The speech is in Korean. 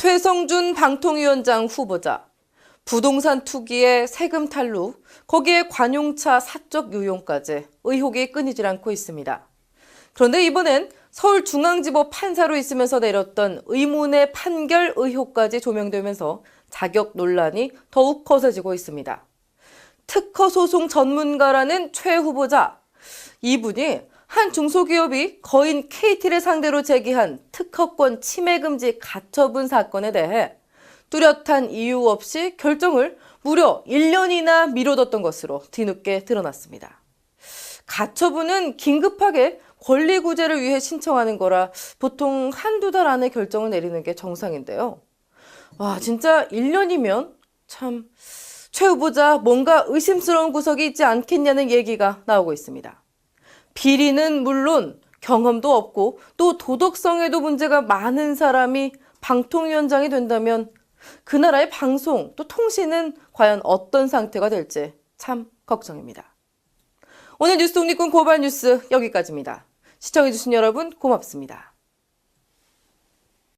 최성준 방통위원장 후보자, 부동산 투기에 세금 탈루, 거기에 관용차 사적 유용까지 의혹이 끊이질 않고 있습니다. 그런데 이번엔 서울중앙지법 판사로 있으면서 내렸던 의문의 판결 의혹까지 조명되면서 자격 논란이 더욱 거세지고 있습니다. 특허 소송 전문가라는 최 후보자, 이분이 한 중소기업이 거인 KT를 상대로 제기한 특허권 침해 금지 가처분 사건에 대해 뚜렷한 이유 없이 결정을 무려 1년이나 미뤄뒀던 것으로 뒤늦게 드러났습니다. 가처분은 긴급하게 권리 구제를 위해 신청하는 거라 보통 한두 달 안에 결정을 내리는 게 정상인데요. 와, 진짜 1년이면 참, 최 후보자 뭔가 의심스러운 구석이 있지 않겠냐는 얘기가 나오고 있습니다. 비리는 물론 경험도 없고 또 도덕성에도 문제가 많은 사람이 방통위원장이 된다면 그 나라의 방송 또 통신은 과연 어떤 상태가 될지 참 걱정입니다. 오늘 뉴스 독립군 고발 뉴스 여기까지입니다. 시청해주신 여러분 고맙습니다.